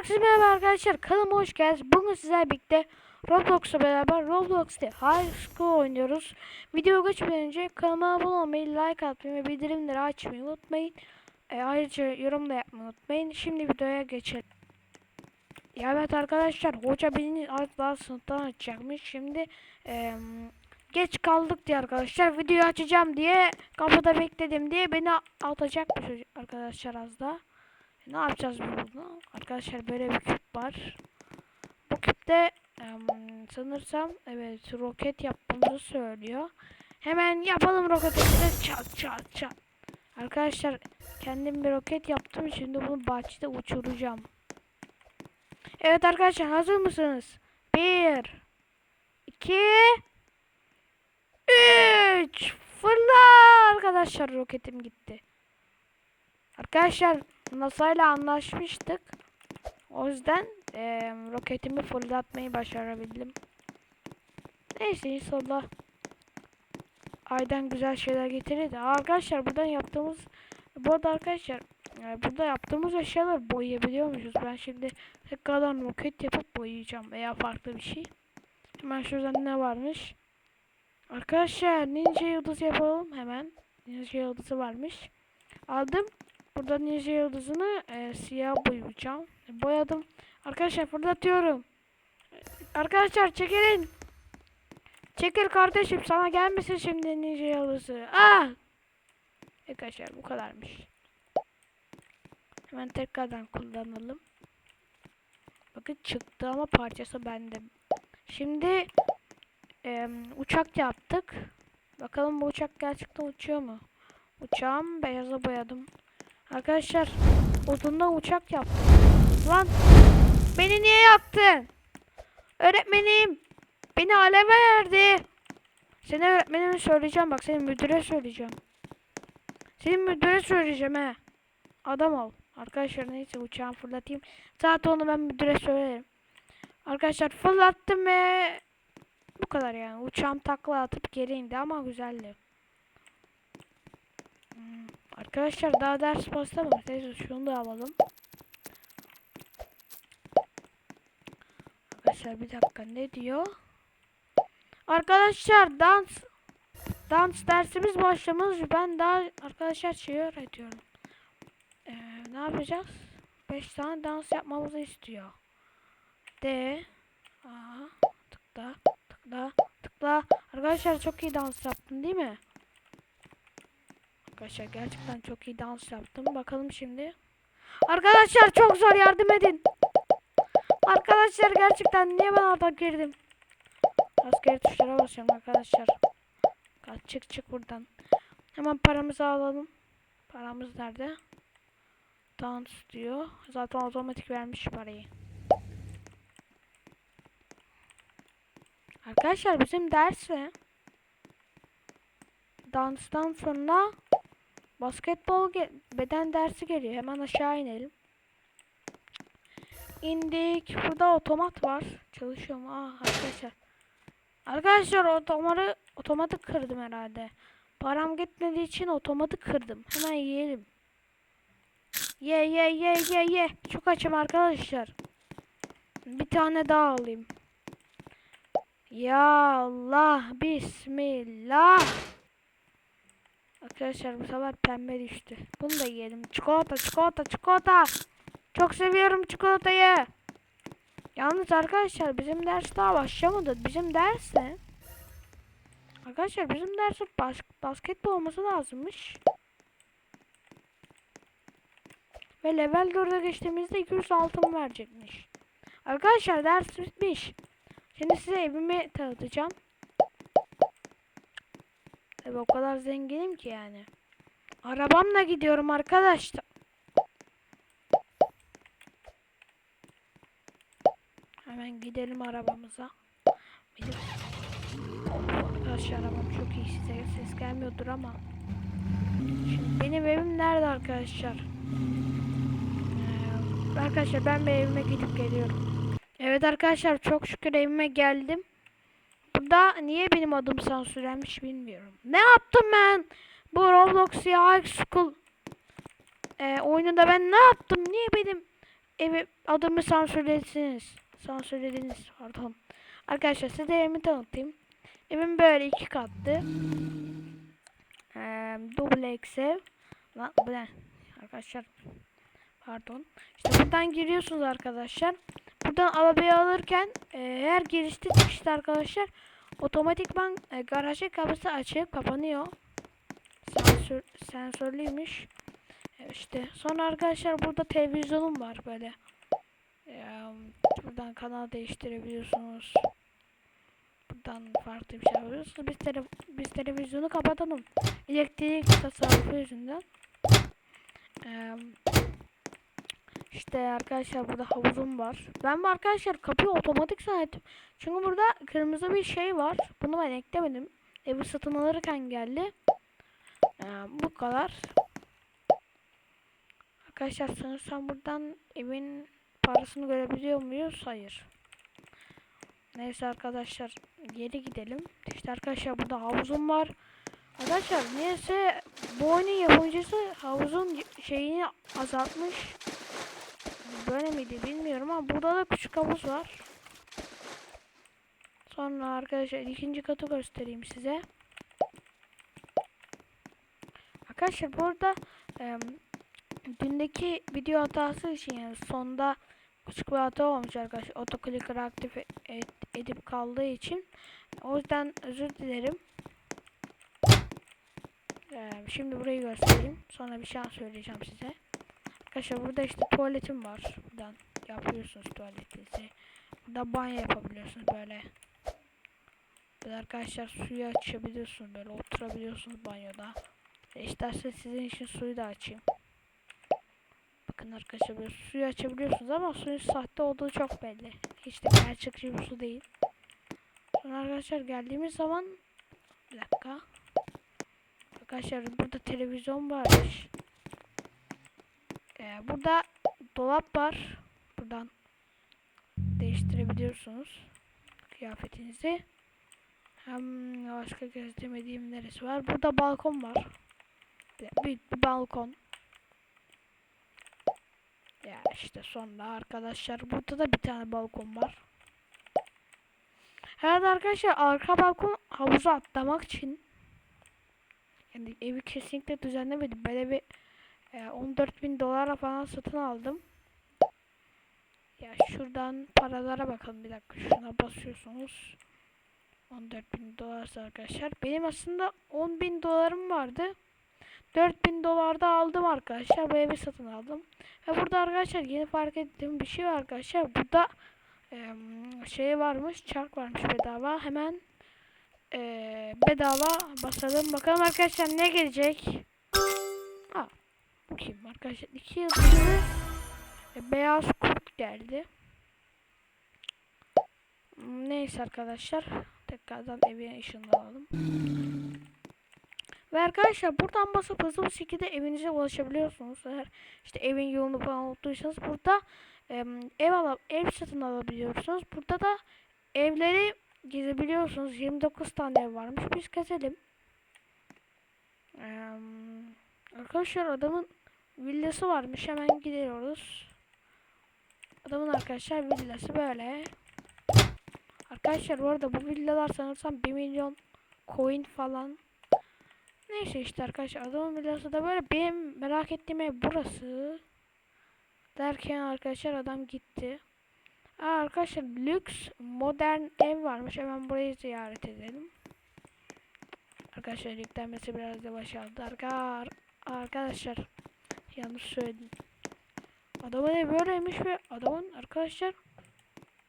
Herkese merhaba arkadaşlar. Kanalıma hoş geldiniz. Bugün sizlerle birlikte Roblox'la beraber Roblox'ta High School oynuyoruz. Video geçmeden önce kanalıma abone olmayı, like atmayı ve bildirimleri açmayı unutmayın. E, ayrıca yorum da yapmayı unutmayın. Şimdi videoya geçelim. Ya evet arkadaşlar hoca beni az daha sınıftan açacakmış. Şimdi e, geç kaldık diye arkadaşlar videoyu açacağım diye kapıda bekledim diye beni atacakmış arkadaşlar az daha. Ne yapacağız bunu? Arkadaşlar böyle bir küp var. Bu küpte em, sanırsam evet roket yapmamızı söylüyor. Hemen yapalım roketimizi çat çat çat. Arkadaşlar kendim bir roket yaptım şimdi bunu bahçede uçuracağım. Evet arkadaşlar hazır mısınız? Bir, iki, üç. Fırla arkadaşlar roketim gitti. Arkadaşlar NASA ile anlaşmıştık. O yüzden eee, roketimi fırlatmayı başarabildim. Neyse inşallah aydan güzel şeyler getirir Arkadaşlar buradan yaptığımız bu arada arkadaşlar e, burada yaptığımız eşyalar boyayabiliyormuşuz. Ben şimdi tekrardan roket yapıp boyayacağım veya farklı bir şey. Hemen şurada ne varmış? Arkadaşlar ninja yıldız yapalım hemen. Ninja yıldızı varmış. Aldım. Burada ninja yıldızını e, siyah boyayacağım. Boyadım. Arkadaşlar fırlatıyorum. Arkadaşlar çekilin. Çekil kardeşim sana gelmesin şimdi ninja yıldızı. Ah! Arkadaşlar bu kadarmış. Hemen tekrardan kullanalım. Bakın çıktı ama parçası bende. Şimdi e, uçak yaptık. Bakalım bu uçak gerçekten uçuyor mu? Uçağım beyaza boyadım. Arkadaşlar odundan uçak yaptım. Lan beni niye yaktın? Öğretmenim beni aleve verdi. Seni öğretmenime söyleyeceğim bak senin müdüre söyleyeceğim. Senin müdüre söyleyeceğim he. Adam ol. Arkadaşlar neyse uçağımı fırlatayım. Zaten onu ben müdüre söylerim. Arkadaşlar fırlattım ve bu kadar yani. Uçağım takla atıp geri indi ama güzeldi. Hmm, Arkadaşlar daha ders başlamamış. Neyse şunu da alalım. Arkadaşlar bir dakika ne diyor? Arkadaşlar dans dans dersimiz başlamış. Ben daha arkadaşlar şey öğretiyorum. Ee, ne yapacağız? 5 tane dans yapmamızı istiyor. D A tıkla tıkla tıkla. Arkadaşlar çok iyi dans yaptım değil mi? Arkadaşlar gerçekten çok iyi dans yaptım. Bakalım şimdi. Arkadaşlar çok zor yardım edin. Arkadaşlar gerçekten niye ben orada girdim? Askeri tuşlara basıyorum arkadaşlar. Çık çık buradan. Hemen paramızı alalım. Paramız nerede? Dans diyor. Zaten otomatik vermiş parayı. Arkadaşlar bizim dersi danstan sonra basketbol beden dersi geliyor. Hemen aşağı inelim. İndik. Burada otomat var. Çalışıyor mu? Ah arkadaşlar. Arkadaşlar otomatı otomatı kırdım herhalde. Param gitmediği için otomatı kırdım. Hemen yiyelim. Ye ye ye ye ye. Çok açım arkadaşlar. Bir tane daha alayım. Ya Allah bismillah. Arkadaşlar bu sefer pembe düştü. Bunu da yiyelim. Çikolata çikolata çikolata. Çok seviyorum çikolatayı. Yalnız arkadaşlar bizim ders daha başlamadı. Bizim ders ne? Arkadaşlar bizim dersin bas basketbol olması lazımmış. Ve level 4'e geçtiğimizde 200 altın verecekmiş. Arkadaşlar ders bitmiş. Şimdi size evimi tanıtacağım. Tabi o kadar zenginim ki yani. Arabamla gidiyorum arkadaşlar. Hemen gidelim arabamıza. Benim... Arkadaşlar arabam çok iyi size ses gelmiyordur ama. Şimdi benim evim nerede arkadaşlar? Ee, arkadaşlar ben bir evime gidip geliyorum. Evet arkadaşlar çok şükür evime geldim. Burada niye benim adım sansürlenmiş bilmiyorum. Ne yaptım ben? Bu Roblox ya High School e, oyununda ben ne yaptım? Niye benim evi adımı sansürlediniz. Sansürlediniz pardon. Arkadaşlar size evimi tanıtayım. Evim böyle iki katlı. Ee, dubleks ev. Lan bu ne? Arkadaşlar pardon. İşte buradan giriyorsunuz arkadaşlar. Buradan arabayı alırken e, her girişte çıkışta arkadaşlar otomatikman e, garajın kapısı açıp kapanıyor. Sensör, sensörlüymüş. E, işte sonra arkadaşlar burada televizyonum var böyle. E, buradan kanal değiştirebiliyorsunuz. Buradan farklı bir şey yapıyorsunuz. Biz, tele, biz televizyonu kapatalım. Elektrik tasarrufu yüzünden. Eee işte arkadaşlar burada havuzum var. Ben bu arkadaşlar kapıyı otomatik zannettim. Çünkü burada kırmızı bir şey var. Bunu ben eklemedim. Evi satın alırken geldi. Ee, bu kadar. Arkadaşlar sanırsam buradan evin parasını görebiliyor muyuz? Hayır. Neyse arkadaşlar geri gidelim. İşte arkadaşlar burada havuzum var. Arkadaşlar niyeyse bu oyunun yapımcısı havuzun şeyini azaltmış. Böyle miydi bilmiyorum ama burada da küçük havuz var. Sonra arkadaşlar ikinci katı göstereyim size. Arkadaşlar burada e, dündeki video hatası için yani sonda küçük bir hata olmuş arkadaşlar. Otoclicker aktif et, edip kaldığı için. O yüzden özür dilerim. E, şimdi burayı göstereyim. Sonra bir şey söyleyeceğim size. Arkadaşlar burada işte tuvaletim var. Buradan yapıyorsunuz tuvaletinizi. Burada banyo yapabiliyorsunuz böyle. Burada arkadaşlar suyu açabiliyorsunuz böyle oturabiliyorsunuz banyoda. E isterseniz sizin için suyu da açayım. Bakın arkadaşlar böyle suyu açabiliyorsunuz ama suyun sahte olduğu çok belli. Hiç de gerçekçi bir su değil. Sonra arkadaşlar geldiğimiz zaman bir dakika. Arkadaşlar burada televizyon varmış. Ee, burada dolap var. Buradan değiştirebiliyorsunuz kıyafetinizi. Hem başka gözlemediğim neresi var? Burada balkon var. Büyük bir balkon. Ya işte sonra arkadaşlar burada da bir tane balkon var. Evet arkadaşlar arka balkon havuza atlamak için yani evi kesinlikle düzenlemedim. Böyle bir e, 14 bin dolara falan satın aldım. Ya şuradan paralara bakalım bir dakika. Şuna basıyorsunuz. 14 bin dolarsa arkadaşlar. Benim aslında 10 bin dolarım vardı. 4 bin dolarda aldım arkadaşlar. Bu evi satın aldım. Ve burada arkadaşlar yeni fark ettiğim bir şey var arkadaşlar. Burada e, şey varmış. Çark varmış bedava. Hemen e, bedava basalım. Bakalım arkadaşlar ne gelecek. Kim arkadaşlar? 2 yıldızlı e, beyaz kurt geldi. Neyse arkadaşlar. Tekrardan evine ışınlanalım. Ve arkadaşlar buradan basıp hızlı bir şekilde evinize ulaşabiliyorsunuz. Eğer işte evin yolunu falan unuttuysanız burada ev al ev satın alabiliyorsunuz. Burada da evleri gezebiliyorsunuz. 29 tane ev varmış. Biz gezelim. Ee, arkadaşlar adamın villası varmış. Hemen gidiyoruz. Adamın arkadaşlar villası böyle. Arkadaşlar bu arada bu villalar sanırsam 1 milyon coin falan. Neyse işte arkadaşlar adamın villası da böyle. Benim merak ettiğim ev burası. Derken arkadaşlar adam gitti. Aa, arkadaşlar lüks modern ev varmış. Hemen burayı ziyaret edelim. Arkadaşlar yüklenmesi biraz yavaş aldı. Arka, arkadaşlar yanlış söyledim. Adamın evi böyleymiş ve adamın arkadaşlar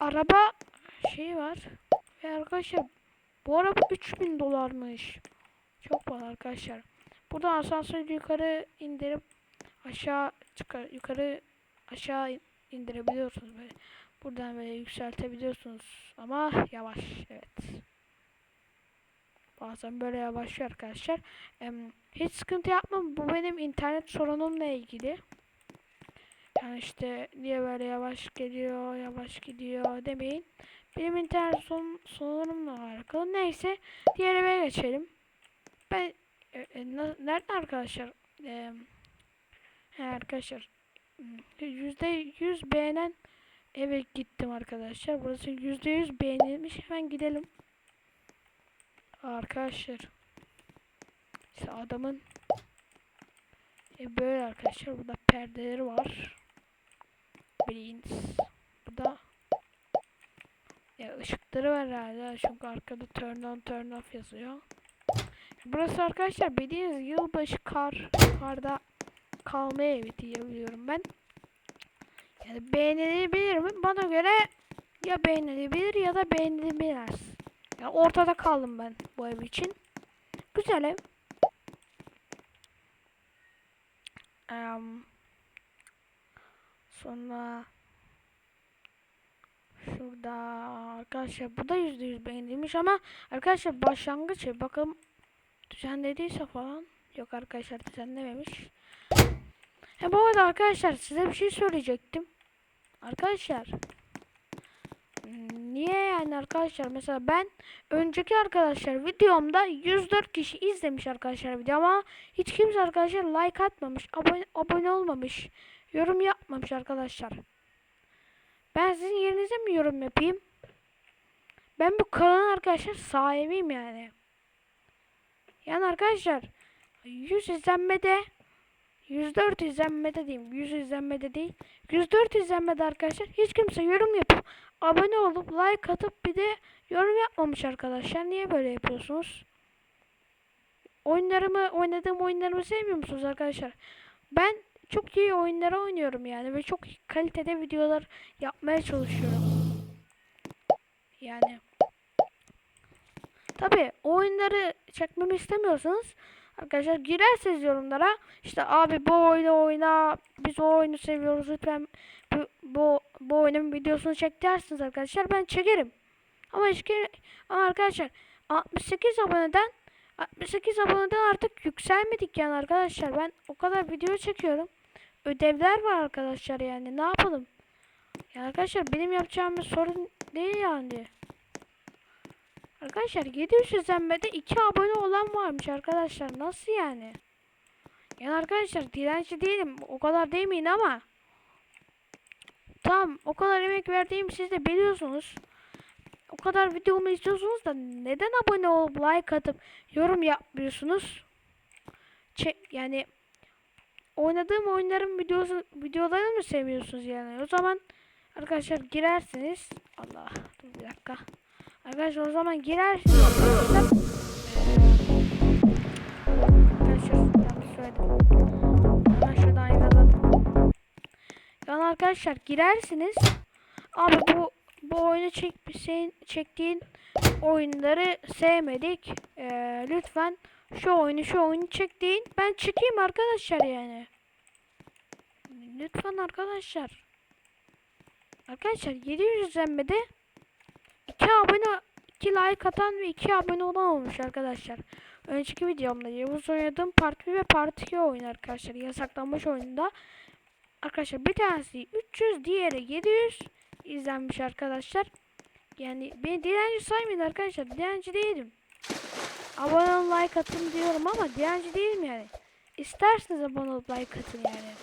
araba şey var. Ve arkadaşlar bu araba 3000 dolarmış. Çok pahalı arkadaşlar. Buradan asansörü yukarı indirip aşağı çıkar yukarı aşağı indirebiliyorsunuz böyle. Buradan böyle yükseltebiliyorsunuz ama yavaş evet. Bazen böyle yavaşlıyor arkadaşlar. Ee, hiç sıkıntı yapma bu benim internet sorunumla ilgili. Yani işte niye böyle yavaş geliyor yavaş gidiyor demeyin. Benim internet son, sorunumla alakalı. Neyse diğer eve geçelim. Ben e, e, nerede arkadaşlar? E, arkadaşlar yüzde yüz beğenen eve gittim arkadaşlar. Burası yüzde yüz beğenilmiş. Hemen gidelim. Arkadaşlar. İşte adamın e böyle arkadaşlar. Burada perdeleri var. Bildiğiniz. Burada ya ışıkları var herhalde. Çünkü arkada turn on turn off yazıyor. Burası arkadaşlar bildiğiniz yılbaşı kar karda kalma evi diye biliyorum ben. Yani beğenilebilir mi? Bana göre ya beğenilebilir ya da beğenilebilmez. Yani ortada kaldım ben bu ev için. Güzel ev. Em, sonra şurada arkadaşlar bu da yüzde yüz beğenilmiş ama arkadaşlar başlangıç. Bakalım düzenlediyse falan. Yok arkadaşlar düzenlememiş. He bu arada arkadaşlar size bir şey söyleyecektim. Arkadaşlar niye yani arkadaşlar mesela ben önceki arkadaşlar videomda 104 kişi izlemiş arkadaşlar video ama hiç kimse arkadaşlar like atmamış, abone, abone olmamış, yorum yapmamış arkadaşlar. Ben sizin yerinize mi yorum yapayım? Ben bu kanalın arkadaşlar sahibiyim yani. Yani arkadaşlar 100 izlenmede 104 izlenmede diyeyim. 100 izlenmede değil. 104 izlenmede arkadaşlar hiç kimse yorum yapıp abone olup like atıp bir de yorum yapmamış arkadaşlar. Niye böyle yapıyorsunuz? Oyunlarımı oynadığım oyunlarımı sevmiyor musunuz arkadaşlar? Ben çok iyi oyunları oynuyorum yani ve çok kalitede videolar yapmaya çalışıyorum. Yani Tabi oyunları çekmemi istemiyorsanız arkadaşlar girerseniz yorumlara işte abi bu oyunu oyna biz o oyunu seviyoruz lütfen bu, bu, bu oyunun videosunu çek dersiniz arkadaşlar ben çekerim. Ama hiç ama arkadaşlar 68 aboneden 68 aboneden artık yükselmedik yani arkadaşlar ben o kadar video çekiyorum. Ödevler var arkadaşlar yani ne yapalım? Ya arkadaşlar benim yapacağım bir sorun değil yani. Arkadaşlar 700 izlenmede 2 abone olan varmış arkadaşlar. Nasıl yani? Yani arkadaşlar dirençli değilim. O kadar demeyin ama. Tamam o kadar emek verdiğim siz de biliyorsunuz. O kadar videomu izliyorsunuz da neden abone olup like atıp yorum yapmıyorsunuz? Çe yani oynadığım oyunların videosu videolarını mı seviyorsunuz yani? O zaman arkadaşlar girersiniz. Allah dur bir dakika. Arkadaşlar o zaman girersiniz. Yani arkadaşlar girersiniz. Abi bu bu oyunu çek, senin çektiğin oyunları sevmedik. Ee, lütfen şu oyunu şu oyunu çektiğin ben çıkayım arkadaşlar yani. Lütfen arkadaşlar. Arkadaşlar 700 izlenmede 2 abone 2 like atan ve 2 abone olan olmuş arkadaşlar. Önceki videomda Yavuz oynadığım Part 1 ve Part 2 oyun arkadaşlar. Yasaklanmış oyunda. Arkadaşlar bir tanesi 300 diğeri 700 izlenmiş arkadaşlar. Yani beni dilenci saymayın arkadaşlar. Dilenci değilim. Abone olun like atın diyorum ama dilenci değilim yani. İsterseniz abone olup like atın yani.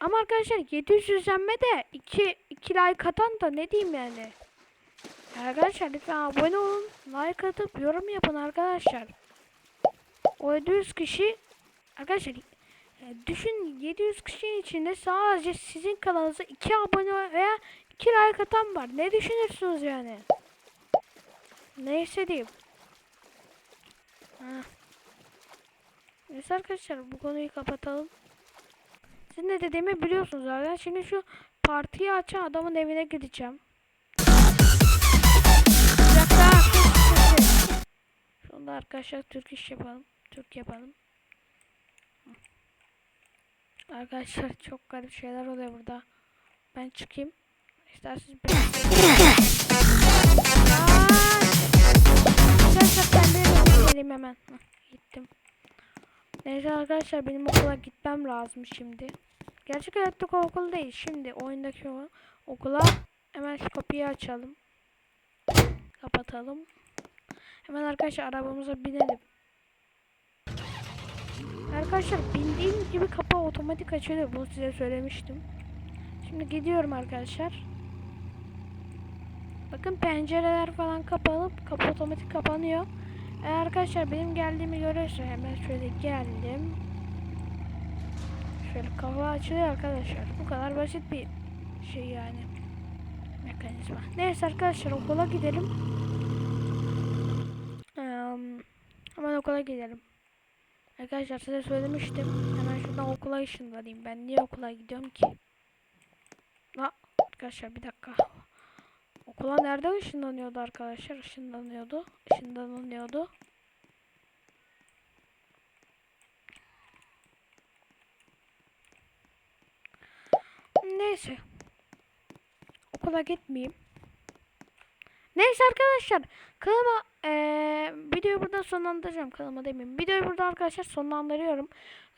Ama arkadaşlar 700 izlenmede 2 2 like atan da ne diyeyim yani. Arkadaşlar lütfen abone olun, like atıp yorum yapın arkadaşlar. O 700 kişi arkadaşlar e, düşün 700 kişinin içinde sadece sizin kanalınıza 2 abone veya 2 like atan var. Ne düşünürsünüz yani? Neyse diyeyim. Ha. Neyse arkadaşlar bu konuyu kapatalım. Siz ne dediğimi biliyorsunuz zaten. Şimdi şu partiyi açan adamın evine gideceğim. Şunda arkadaşlar Türk iş yapalım. Türk yapalım. Arkadaşlar çok garip şeyler oluyor burada. Ben çıkayım. İsterseniz. Aa! Arkadaşlar ben de geleyim hemen. Hah, gittim. Neyse arkadaşlar benim okula gitmem lazım şimdi. Gerçek hayattaki okul değil. Şimdi oyundaki okula hemen şu kapıyı açalım. Kapatalım. Hemen arkadaşlar arabamıza binelim. Arkadaşlar bildiğiniz gibi kapı otomatik açılıyor. Bunu size söylemiştim. Şimdi gidiyorum arkadaşlar. Bakın pencereler falan kapalı. Kapı otomatik kapanıyor. Eğer arkadaşlar benim geldiğimi görürse hemen şöyle geldim. Şöyle kapı açılıyor arkadaşlar. Bu kadar basit bir şey yani. Mekanizma. Neyse arkadaşlar okula gidelim. Eee, hemen okula gidelim. Arkadaşlar size söylemiştim. Hemen şuradan okula ışınlanayım. Ben niye okula gidiyorum ki? Ha, arkadaşlar bir dakika. Okula nerede ışınlanıyordu arkadaşlar? Işınlanıyordu. Işınlanıyordu. Neyse. Okula gitmeyeyim. Neyse arkadaşlar. Kanalıma eee videoyu burada sonlandıracağım. Kanalıma demeyeyim. Videoyu burada arkadaşlar sonlandırıyorum.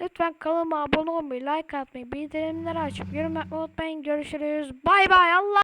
Lütfen kanalıma abone olmayı, like atmayı, bildirimleri açıp yorum yapmayı unutmayın. Görüşürüz. Bay bay. Allah